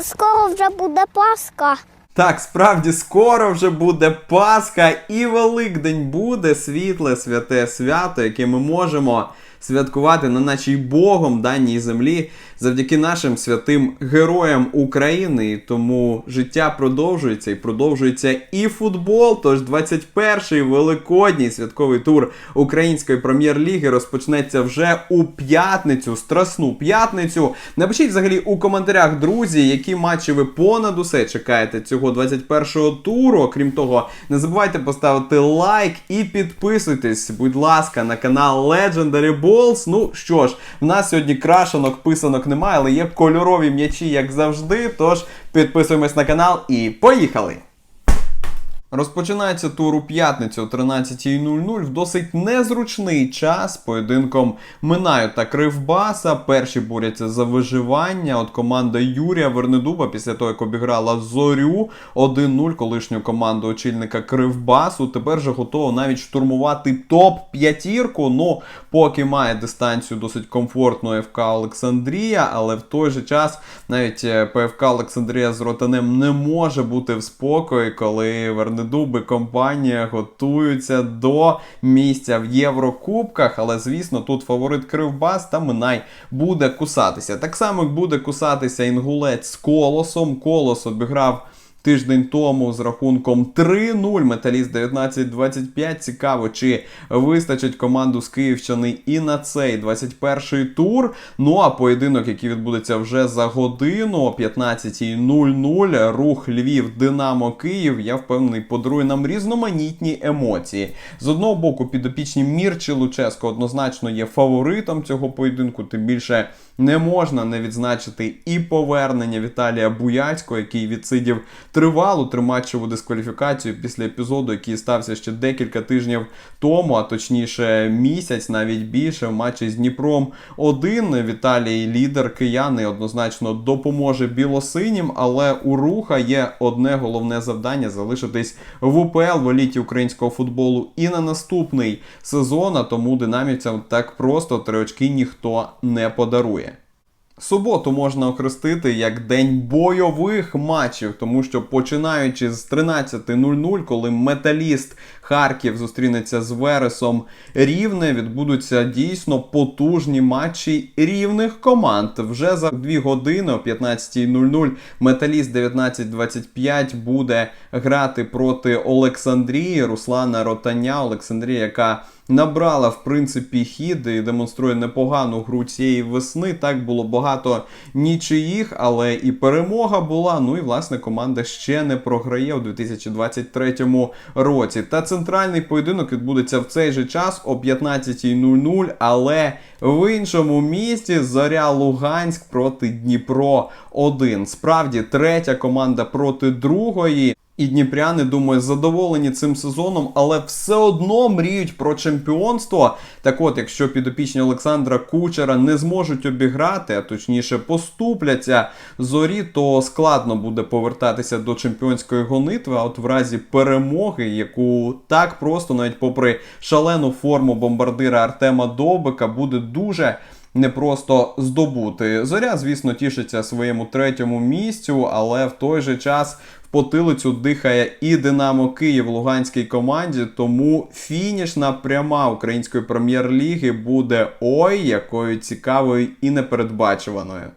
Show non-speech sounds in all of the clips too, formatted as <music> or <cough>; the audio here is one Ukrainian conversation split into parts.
скоро вже буде Пасха. Так, справді скоро вже буде Пасха і Великдень буде світле святе свято, яке ми можемо святкувати на нашій Богом даній землі завдяки нашим святим героям України. І тому життя продовжується і продовжується і футбол. Тож 21-й великодній святковий тур української прем'єр-ліги розпочнеться вже у п'ятницю, страсну п'ятницю. Напишіть взагалі у коментарях, друзі, які матчі ви понад усе чекаєте цього 21-го туру. Окрім того, не забувайте поставити лайк і підписуйтесь, будь ласка, на канал Legendary Balls. Ну що ж, в нас сьогодні крашенок, писанок немає, але є кольорові м'ячі, як завжди. Тож підписуємось на канал і поїхали! Розпочинається тур у п'ятницю о 13.00 в досить незручний час. Поєдинком Минаю та Кривбаса. Перші борються за виживання. От команда Юрія Вернедуба після того, як обіграла Зорю 1-0 колишню команду очільника Кривбасу. Тепер же готова навіть штурмувати топ-п'ятірку. Ну, поки має дистанцію досить комфортно ФК Олександрія, але в той же час навіть е, ПФК Олександрія з Ротанем не може бути в спокої, коли Вернедуби компанія готуються до місця в Єврокубках. Але звісно, тут фаворит Кривбас та Минай буде кусатися. Так само буде кусатися інгулець з колосом. Колос обіграв. Тиждень тому з рахунком 3-0 Металіст 19-25. Цікаво, чи вистачить команду з Київщини і на цей 21-й тур. Ну а поєдинок, який відбудеться вже за годину о 15.00. Рух Львів, Динамо Київ. Я впевнений, подарує нам різноманітні емоції. З одного боку, підопічні Мірчі Луческо однозначно є фаворитом цього поєдинку. Тим більше не можна не відзначити і повернення Віталія Буяцького, який відсидів тривалу триматчеву дискваліфікацію після епізоду, який стався ще декілька тижнів тому, а точніше місяць, навіть більше в матчі з Дніпром 1 Віталій лідер кияни однозначно допоможе білосинім, але у руха є одне головне завдання залишитись в УПЛ в еліті українського футболу і на наступний сезон. А тому динамівцям так просто три очки ніхто не подарує. Суботу можна охрестити як день бойових матчів, тому що починаючи з 13.00, коли металіст Харків зустрінеться з Вересом Рівне, відбудуться дійсно потужні матчі рівних команд. Вже за 2 години о 15.00 металіст 19.25 буде грати проти Олександрії Руслана Ротаня. Олександрія, яка набрала в принципі хід і демонструє непогану гру цієї весни. Так було багато нічиїх, але і перемога була. Ну і власне команда ще не програє у 2023 році. Та центральний поєдинок відбудеться в цей же час о 15.00, але в іншому місті Зоря Луганськ проти Дніпро 1. Справді третя команда проти другої. І дніпряни, думаю, задоволені цим сезоном, але все одно мріють про чемпіонство. Так от, якщо підопічні Олександра Кучера не зможуть обіграти, а точніше поступляться зорі, то складно буде повертатися до чемпіонської гонитви. А от в разі перемоги, яку так просто, навіть попри шалену форму бомбардира Артема Довбика, буде дуже непросто здобути. Зоря, звісно, тішиться своєму третьому місцю, але в той же час потилицю дихає і Динамо Київ луганській команді. Тому фінішна пряма української прем'єр-ліги буде ой, якою цікавою і непередбачуваною.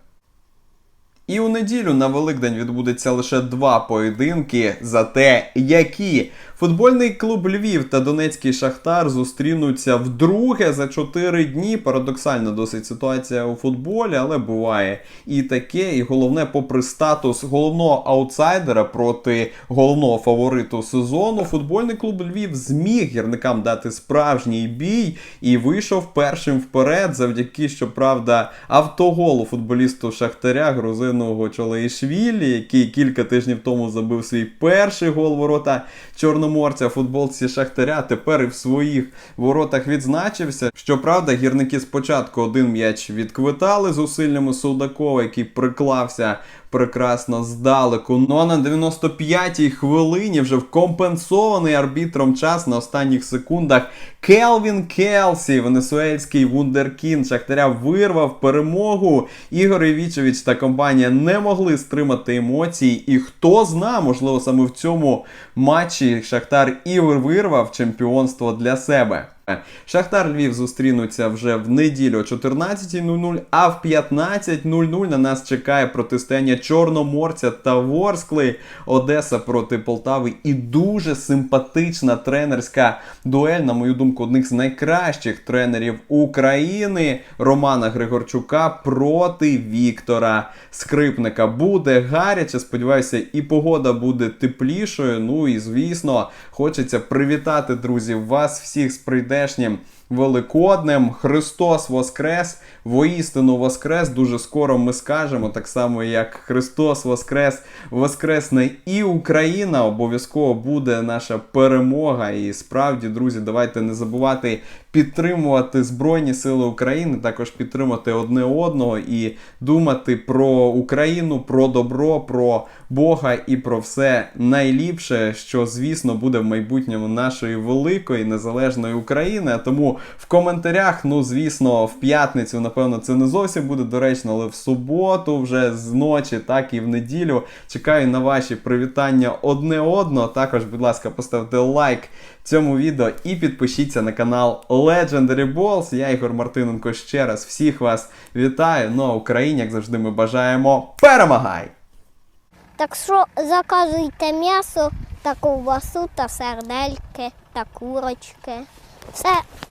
І у неділю на Великдень відбудеться лише два поєдинки за те, які футбольний клуб Львів та Донецький Шахтар зустрінуться вдруге за чотири дні. Парадоксальна досить ситуація у футболі, але буває і таке. І головне, попри статус головного аутсайдера проти головного фавориту сезону, футбольний клуб Львів зміг гірникам дати справжній бій і вийшов першим вперед, завдяки, щоправда, автоголу футболісту Шахтаря грузиного Чолеїшвілі, який кілька тижнів тому забив свій перший гол ворота чорноморця футболці Шахтаря. Тепер і в своїх воротах відзначився. Щоправда, гірники спочатку один м'яч відквитали зусиллями Судакова, який приклався прекрасно здалеку. Ну а на 95-й хвилині вже в компенсований арбітром час на останніх секундах Келвін Келсі, венесуельський вундеркін Шахтаря вирвав перемогу. Ігор Івічевич та компанія не могли стримати емоцій. І хто зна, можливо, саме в цьому матчі Шахтар і вирвав чемпіонство для себе. <laughs> Шахтар Львів зустрінуться вже в неділю о 14.00, а в 15.00 на нас чекає протистояння Чорноморця та Ворскли, Одеса проти Полтави і дуже симпатична тренерська дуель, на мою думку, одних з найкращих тренерів України Романа Григорчука проти Віктора Скрипника. Буде гаряче, сподіваюся, і погода буде теплішою. Ну і звісно, хочеться привітати, друзі, вас всіх з прийдешнім. Великоднем Христос Воскрес, воістину Воскрес. Дуже скоро ми скажемо, так само як Христос Воскрес, Воскресне і Україна. Обов'язково буде наша перемога. І справді, друзі, давайте не забувати підтримувати Збройні Сили України, також підтримати одне одного і думати про Україну, про добро, про Бога і про все найліпше, що звісно буде в майбутньому нашої великої незалежної України. А в коментарях, ну звісно, в п'ятницю, напевно, це не зовсім буде доречно, але в суботу, вже з ночі, так і в неділю. Чекаю на ваші привітання одне одного. Також, будь ласка, поставте лайк цьому відео і підпишіться на канал Legendary Balls. Я Ігор Мартиненко ще раз всіх вас вітаю. Ну а Україні, як завжди, ми бажаємо перемагай! Так що заказуйте м'ясо та ковбасу та сердельки та курочки. Все.